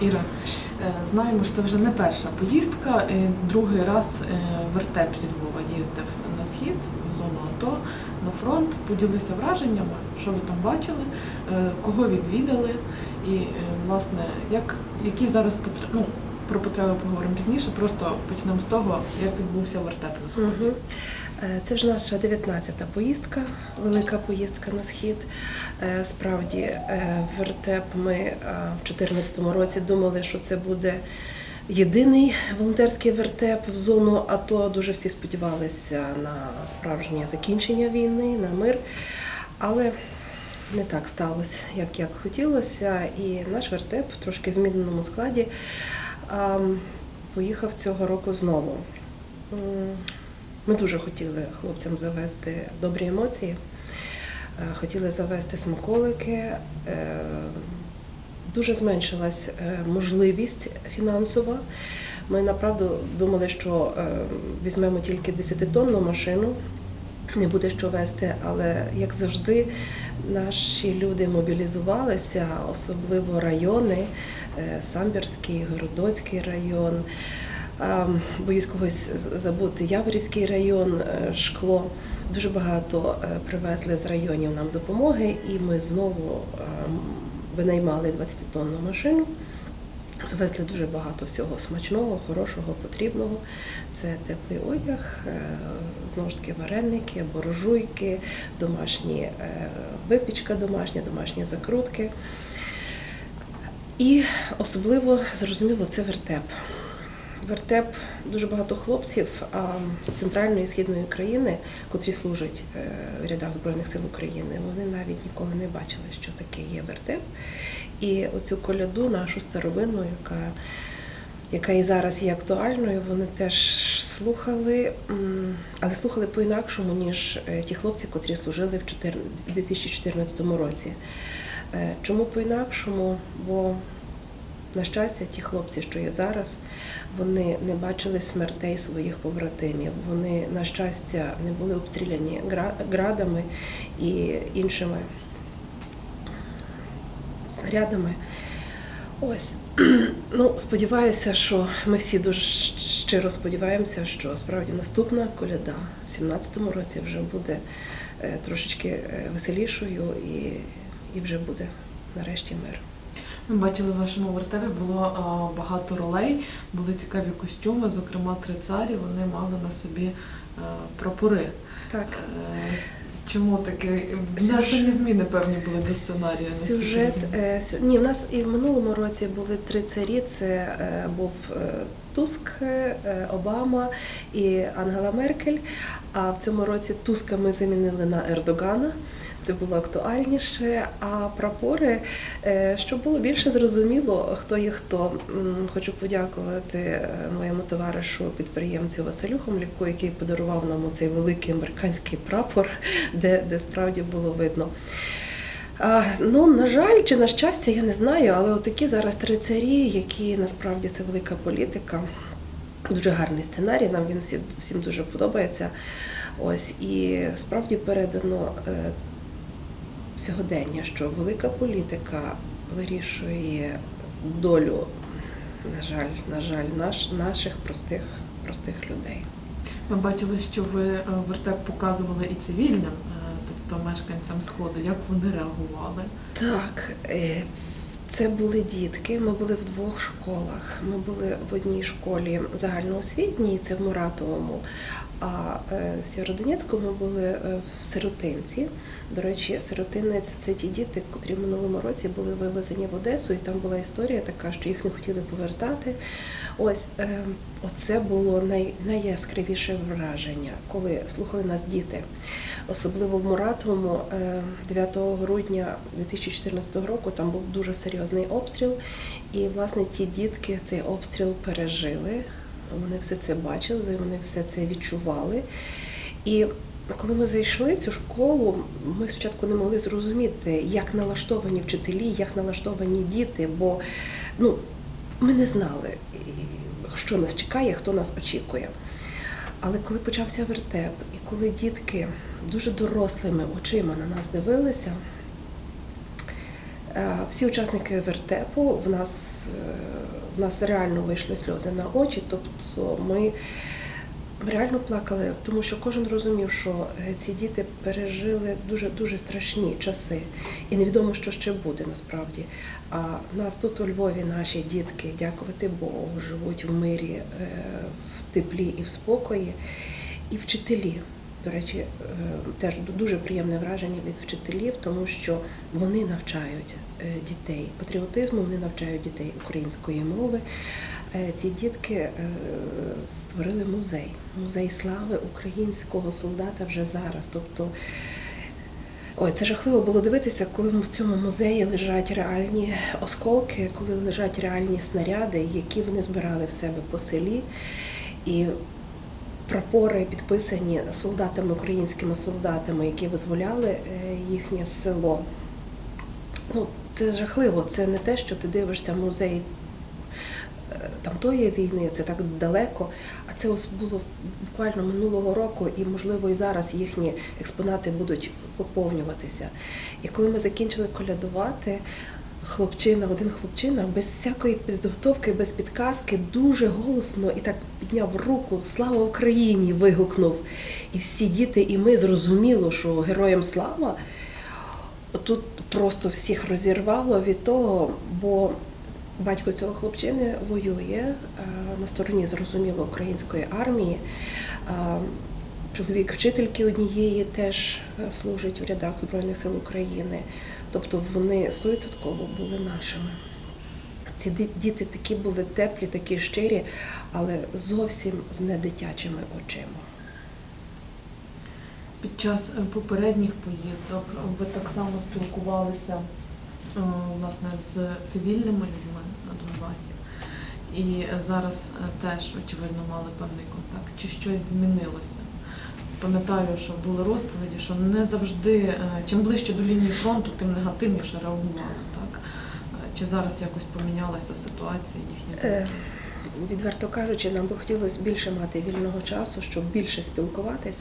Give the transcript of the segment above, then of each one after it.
Іра, е, знаємо, що це вже не перша поїздка. Другий раз е, вертеп зі Львова їздив на схід, в зону АТО, на фронт. Поділися враженнями, що ви там бачили, е, кого відвідали, і е, власне, як які зараз потреби. Ну, про потреби поговоримо пізніше. Просто почнемо з того, як відбувся вертеп на сході. Е, Це вже наша 19-та поїздка, велика поїздка на схід. Е, Справді, е, вертеп ми в 2014 році думали, що це буде єдиний волонтерський вертеп в зону АТО. Дуже всі сподівалися на справжнє закінчення війни, на мир. Але не так сталося, як, як хотілося. І наш вертеп в трошки зміненому складі поїхав цього року знову. Ми дуже хотіли хлопцям завести добрі емоції, е, хотіли завести смаколики. е, Дуже зменшилась е, можливість фінансова. Ми направду думали, що е, візьмемо тільки 10-тонну машину, не буде що вести, але як завжди, наші люди мобілізувалися, особливо райони, е, Самбірський, Городоцький район. Боюсь когось забути Яворівський район, е, шкло. Дуже багато е, привезли з районів нам допомоги, і ми знову винаймали 20-тонну машину. Завезли дуже багато всього смачного, хорошого, потрібного. Це теплий одяг, е, знову ж таки вареники, боржуйки, домашні е, випічка домашня, домашні закрутки. І особливо зрозуміло це вертеп. Вертеп дуже багато хлопців з центральної і східної України, котрі служать е, в рядах Збройних сил України, вони навіть ніколи не бачили, що таке є вертеп. І оцю коляду, нашу старовинну, яка, яка і зараз є актуальною, вони теж слухали, але слухали по-інакшому, ніж е, ті хлопці, котрі служили в 2014 році. Е, Чому по-інакшому? Бо на щастя, ті хлопці, що є зараз, вони не бачили смертей своїх побратимів. Вони, на щастя, не були обстріляні градами і іншими снарядами. Ось. Ну, сподіваюся, що ми всі дуже щиро сподіваємося, що справді наступна коляда в 17-му році вже буде е, трошечки е, веселішою і, і вже буде нарешті мир. Ми бачили в вашому вертепі було багато ролей, були цікаві костюми, зокрема три царі. Вони мали на собі прапори. Так. Чому таке внесені зміни певні були до сценарію? Сюжет. е, Ні, в нас і в минулому році були три царі. Це е, був е, Туск, Обама і Ангела Меркель. А в цьому році Туска ми замінили на Ердогана. Це було актуальніше. А прапори, е, щоб було більше зрозуміло, хто є хто. Хочу подякувати е, моєму товаришу підприємцю Василю Хомлівку, який подарував нам цей великий американський прапор, де, де справді було видно. Ну, на жаль, чи на щастя, я не знаю, але отакі зараз три царі, які насправді це велика політика. Дуже гарний сценарій, нам він всі, всім дуже подобається. Ось і справді передано е, сьогодення, що велика політика вирішує долю, на жаль, на жаль, наш, наших простих, простих людей. Ми бачили, що ви е, вертеп показували і цивільним, е, тобто мешканцям сходу. Як вони реагували? Так, е, це були дітки. Ми були в двох школах. Ми були в одній школі загальноосвітній, це в Муратовому. А е, в Сєвєродонецьку ми були е, в сиротинці. До речі, сиротинець це ті діти, котрі в минулому році були вивезені в Одесу, і там була історія така, що їх не хотіли повертати. Ось е, оце було най, найяскравіше враження, коли слухали нас діти. Особливо в Муратовому е, 9 грудня 2014 року там був дуже серйозний обстріл, і власне ті дітки цей обстріл пережили. Вони все це бачили, вони все це відчували. І коли ми зайшли в цю школу, ми спочатку не могли зрозуміти, як налаштовані вчителі, як налаштовані діти, бо ну, ми не знали, що нас чекає, хто нас очікує. Але коли почався вертеп, і коли дітки дуже дорослими очима на нас дивилися, Е, Всі учасники вертепу в нас, е, в нас реально вийшли сльози на очі, тобто ми реально плакали, тому що кожен розумів, що е, ці діти пережили дуже дуже страшні часи, і невідомо, що ще буде насправді. А нас тут у Львові наші дітки, дякувати Богу, живуть в мирі, е, в теплі і в спокої, і вчителі. До речі, е, теж дуже приємне враження від вчителів, тому що вони навчають дітей патріотизму, вони навчають дітей української мови. Е, Ці дітки е, створили музей, музей слави українського солдата вже зараз. Тобто, ой, це жахливо було дивитися, коли в цьому музеї лежать реальні осколки, коли лежать реальні снаряди, які вони збирали в себе по селі. І прапори підписані солдатами, українськими солдатами, які визволяли е, їхнє село. Ну, це жахливо. Це не те, що ти дивишся музей е, там тої війни, це так далеко. А це ось було буквально минулого року, і можливо і зараз їхні експонати будуть поповнюватися. І коли ми закінчили колядувати, хлопчина, один хлопчина без всякої підготовки, без підказки, дуже голосно і так підняв руку Слава Україні! вигукнув. І всі діти, і ми зрозуміло, що героям слава. Тут просто всіх розірвало від того, бо батько цього хлопчини воює е, на стороні, зрозуміло, української армії. Е, Чоловік вчительки однієї теж е, служить в рядах Збройних сил України. Тобто вони 100% були нашими. Ці діти такі були теплі, такі щирі, але зовсім з недитячими очима. Під час е, попередніх поїздок ви так само спілкувалися е, власне з цивільними людьми на Донбасі. І зараз е, теж, очевидно, мали певний контакт. Чи щось змінилося? Пам'ятаю, що були розповіді, що не завжди, чим ближче до лінії фронту, тим негативніше реагували. Так? Чи зараз якось помінялася ситуація їхня? Відверто кажучи, нам би хотілося більше мати вільного часу, щоб більше спілкуватись,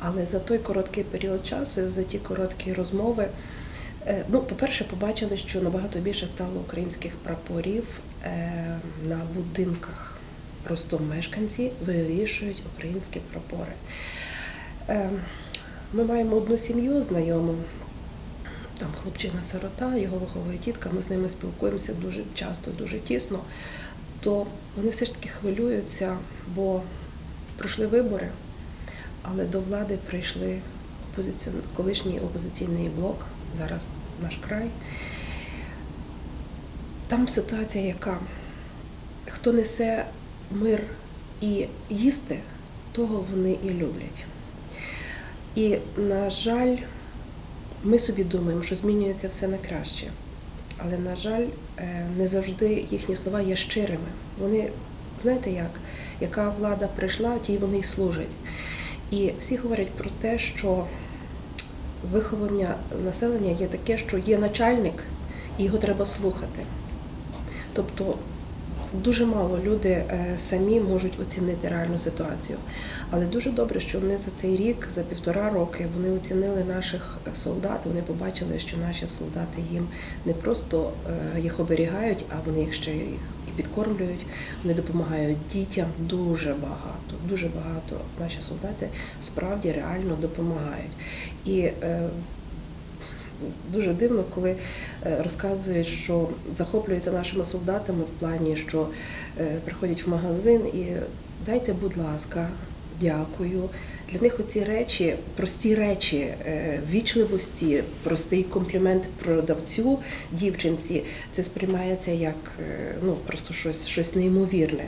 але за той короткий період часу, за ті короткі розмови, е, ну, по-перше, побачили, що набагато більше стало українських прапорів е, на будинках. Просто мешканці вивішують українські прапори. Е, Ми маємо одну сім'ю знайому, там хлопчина-сирота, його виховує тітка, ми з ними спілкуємося дуже часто, дуже тісно, то вони все ж таки хвилюються, бо пройшли вибори, але до влади прийшли опозиціон... колишній опозиційний блок, зараз наш край. Там ситуація яка? Хто несе мир і їсти, того вони і люблять. І, на жаль, ми собі думаємо, що змінюється все на краще. Але, на жаль, е, не завжди їхні слова є щирими. Вони, знаєте як, яка влада прийшла, тій вони й служать. І всі говорять про те, що виховання населення є таке, що є начальник, і його треба слухати. Тобто дуже мало люди е, самі можуть оцінити реальну ситуацію. Але дуже добре, що вони за цей рік, за півтора роки, вони оцінили наших солдат. Вони побачили, що наші солдати їм не просто е, їх оберігають, а вони їх ще їх і підкормлюють. Вони допомагають дітям дуже багато. Дуже багато наші солдати справді реально допомагають. І е, Дуже дивно, коли е, розказують, що захоплюються нашими солдатами в плані, що е, приходять в магазин і дайте, будь ласка, дякую. Для них оці речі, прості речі е, вічливості, простий комплімент продавцю, дівчинці, це сприймається як ну, просто щось, щось неймовірне.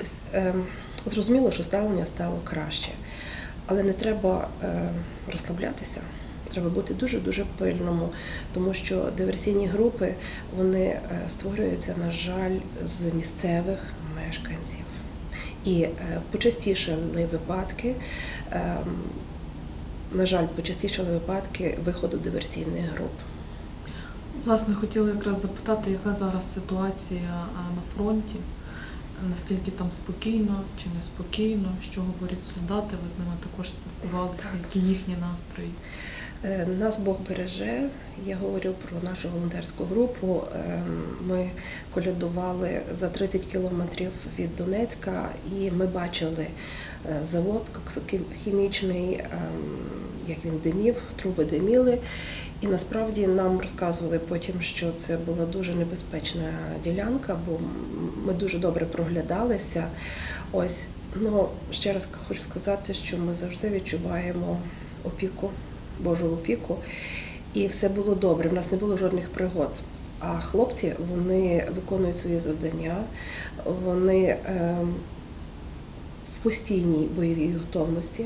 Ось зрозуміло, що ставлення стало краще, але не треба розслаблятися. Треба бути дуже дуже пильному, тому що диверсійні групи вони е, створюються, на жаль, з місцевих мешканців. І е, почастішали випадки, е, на жаль, почастішали випадки виходу диверсійних груп. Власне, хотіла якраз запитати, яка зараз ситуація на фронті, наскільки там спокійно чи неспокійно, що говорять солдати, ви з ними також спілкувалися, Так. які їхні настрої. Е, Нас Бог береже. Я говорю про нашу волонтерську групу. Ем, Ми колядували за 30 кілометрів від Донецька, і ми бачили е, завод хімічний, ем, як він димів, труби диміли. І насправді нам розказували потім, що це була дуже небезпечна ділянка, бо ми дуже добре проглядалися. Ось, ну ще раз хочу сказати, що ми завжди відчуваємо опіку, Божу опіку, і все було добре. В нас не було жодних пригод. А хлопці вони виконують свої завдання, вони ем, в постійній бойовій готовності.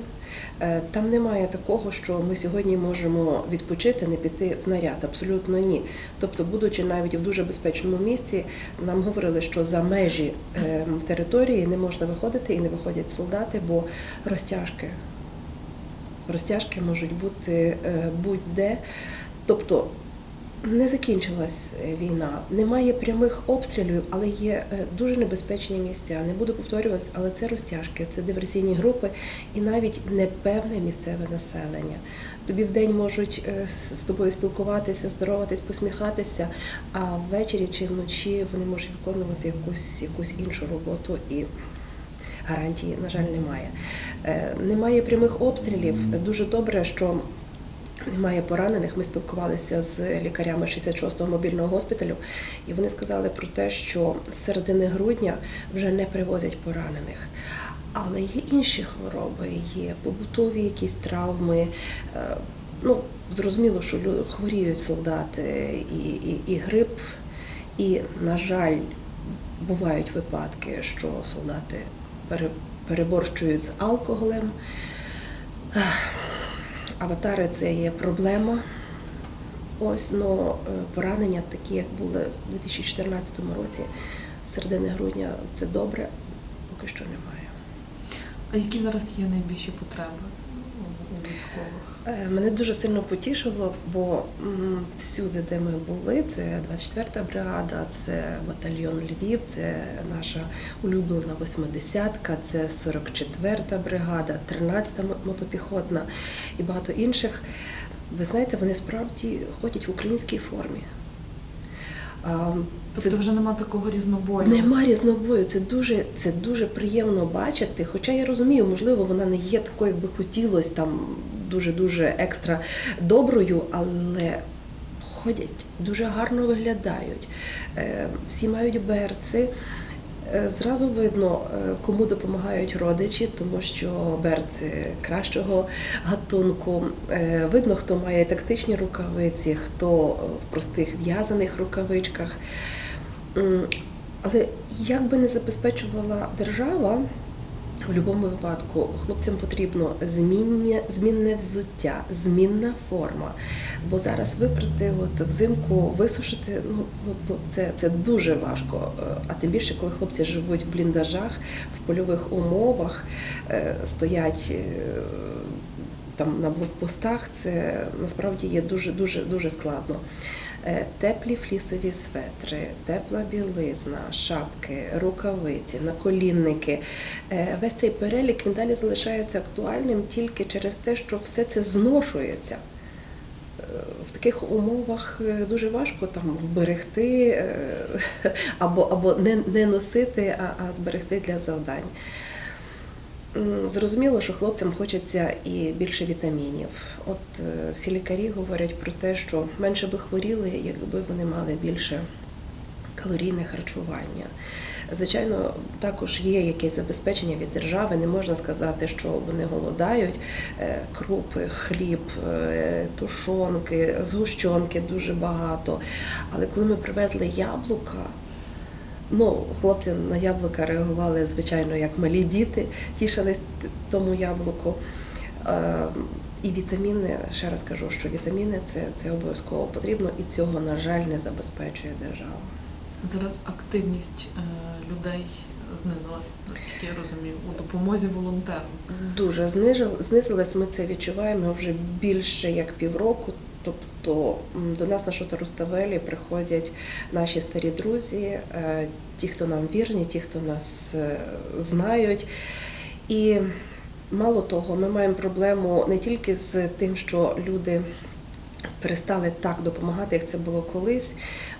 Е, Там немає такого, що ми сьогодні можемо відпочити, не піти в наряд. Абсолютно ні. Тобто, будучи навіть в дуже безпечному місці, нам говорили, що за межі е, території не можна виходити і не виходять солдати, бо розтяжки. Розтяжки можуть бути е, будь-де. Тобто не закінчилась е, війна, немає прямих обстрілів, але є е, дуже небезпечні місця. Не буду повторюватися, але це розтяжки, це диверсійні групи і навіть непевне місцеве населення. Тобі в день можуть з тобою спілкуватися, здороватись, посміхатися, а ввечері чи вночі вони можуть виконувати якусь, якусь іншу роботу і. Гарантії, на жаль, немає. Е, Немає прямих обстрілів. Дуже добре, що немає поранених. Ми спілкувалися з лікарями 66-го мобільного госпіталю, і вони сказали про те, що з середини грудня вже не привозять поранених. Але є інші хвороби, є побутові якісь травми. Е, Ну, зрозуміло, що хворіють солдати і, і, і грип, і, на жаль, бувають випадки, що солдати переборщують з алкоголем. Аватари це є проблема. Ось ну, е, поранення такі, як були у 2014 році, середини грудня, це добре, поки що немає. А які зараз є найбільші потреби у- у військових? Е, Мене дуже сильно потішило, бо всюди, де ми були, це 24-та бригада, це батальйон Львів, це наша улюблена 80-ка, це 44-та бригада, 13-та мотопіхотна і багато інших. Ви знаєте, вони справді ходять в українській формі. Тобто вже нема такого різнобою. Нема різнобою. Це дуже, це дуже приємно бачити. Хоча я розумію, можливо, вона не є такою, як би хотілося, там дуже-дуже екстра доброю, але ходять, дуже гарно виглядають. Е, Всі мають берци. Е, Зразу видно, е, кому допомагають родичі, тому що берці кращого гатунку. Е, Видно, хто має тактичні рукавиці, хто в простих в'язаних рукавичках. Але як би не забезпечувала держава, в будь-якому випадку хлопцям потрібно змінне, змінне взуття, змінна форма. Бо зараз випрати от взимку, висушити, ну, ну, ну це, це дуже важко. Е, А тим більше, коли хлопці живуть в бліндажах, в польових умовах, е, стоять е, там на блокпостах, це насправді є дуже дуже дуже складно. Е, Теплі флісові светри, тепла білизна, шапки, рукавиці, наколінники. Е, Весь цей перелік він далі залишається актуальним тільки через те, що все це зношується. Е, В таких умовах дуже важко там вберегти або, або не, не носити, а, а зберегти для завдань. Зрозуміло, що хлопцям хочеться і більше вітамінів. От е, всі лікарі говорять про те, що менше би хворіли, якби вони мали більше калорійне харчування. Звичайно, також є якесь забезпечення від держави. Не можна сказати, що вони голодають. Е, Крупи, хліб, е, тушонки, згущенки дуже багато. Але коли ми привезли яблука, Ну, хлопці на яблука реагували, звичайно, як малі діти, тішились тому яблуку. Е, І вітаміни, ще раз кажу, що вітаміни це, це обов'язково потрібно, і цього, на жаль, не забезпечує держава. Зараз активність е, людей знизилась, наскільки я розумію, у допомозі волонтерам. Дуже знизилась, ми це відчуваємо вже більше як півроку. Тобто до нас на Шотаруставелі приходять наші старі друзі, е, ті, хто нам вірні, ті, хто нас е, знають. І Мало того, ми маємо проблему не тільки з тим, що люди перестали так допомагати, як це було колись.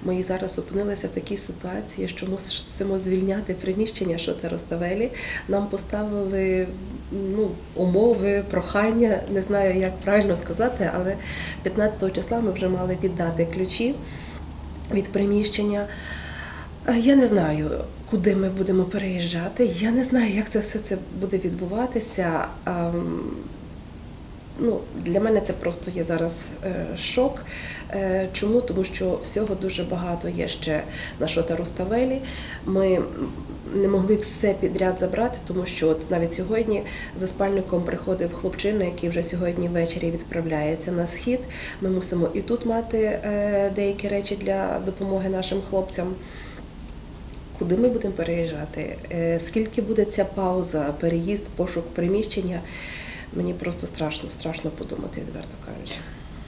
Ми зараз опинилися в такій ситуації, що мусимо звільняти приміщення Шотероставелі. Нам поставили ну, умови, прохання, не знаю, як правильно сказати, але 15 числа ми вже мали віддати ключі від приміщення. Я не знаю, куди ми будемо переїжджати. Я не знаю, як це все це буде відбуватися. Ну, для мене це просто є зараз е, шок. Е, чому? Тому що всього дуже багато є ще на Шота Руставелі. Ми не могли все підряд забрати, тому що от навіть сьогодні за спальником приходив хлопчина, який вже сьогодні ввечері відправляється на схід. Ми мусимо і тут мати е, деякі речі для допомоги нашим хлопцям. Куди ми будемо переїжджати? Скільки буде ця пауза, переїзд, пошук приміщення? Мені просто страшно, страшно подумати, відверто кажучи.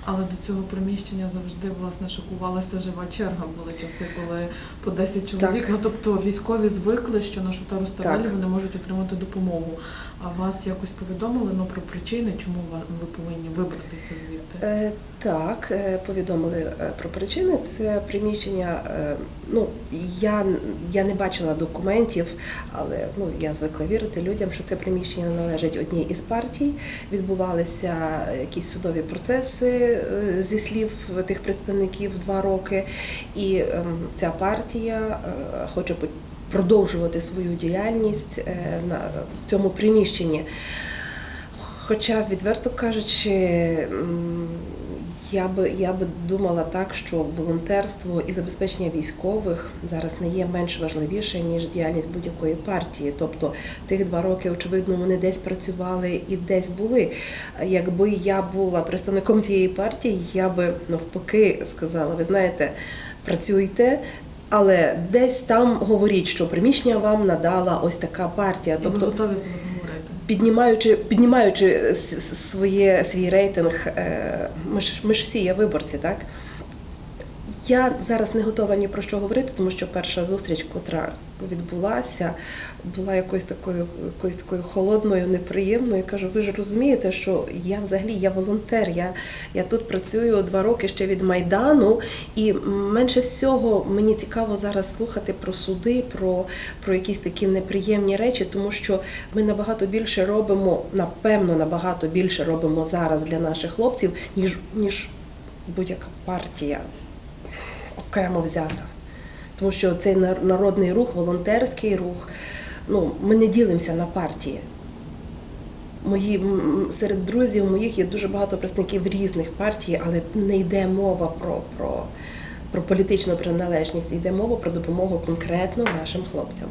Але до цього приміщення завжди власне шокувалася жива черга. Були часи, коли по 10 чоловік. Так. Ну тобто військові звикли, що на Шутару Ставелі вони можуть отримати допомогу. А вас якось повідомили ну, про причини, чому ви повинні вибратися звідти? Е, так, е, повідомили е, про причини. Це приміщення. е, Ну я, я не бачила документів, але ну я звикла вірити людям, що це приміщення належить одній із партій. Відбувалися якісь судові процеси е, зі слів тих представників два роки, і ем, ця партія е, хоче продовжувати свою діяльність е, в цьому приміщенні. Хоча, відверто кажучи, я би я би думала так, що волонтерство і забезпечення військових зараз не є менш важливіше ніж діяльність будь-якої партії. Тобто тих два роки, очевидно, вони десь працювали і десь були. Якби я була представником тієї партії, я би навпаки сказала: ви знаєте, працюйте. Але десь там говоріть, що приміщення вам надала ось така партія. І ви Тобто готові піднімаючи, піднімаючи своє, свій рейтинг, е, ми ж, ми ж всі є виборці, так? Я зараз не готова ні про що говорити, тому що перша зустріч, котра відбулася, була якоюсь такою, якоюсь такою холодною, неприємною. Я кажу, ви ж розумієте, що я взагалі я волонтер. Я, я тут працюю два роки ще від Майдану, і менше всього мені цікаво зараз слухати про суди, про, про якісь такі неприємні речі, тому що ми набагато більше робимо, напевно, набагато більше робимо зараз для наших хлопців, ніж, ніж будь-яка партія окремо взята. Тому що цей народний рух, волонтерський рух, ну, ми не ділимося на партії. Мої, серед друзів моїх є дуже багато представників різних партій, але не йде мова про, про, про політичну приналежність, йде мова про допомогу конкретно нашим хлопцям.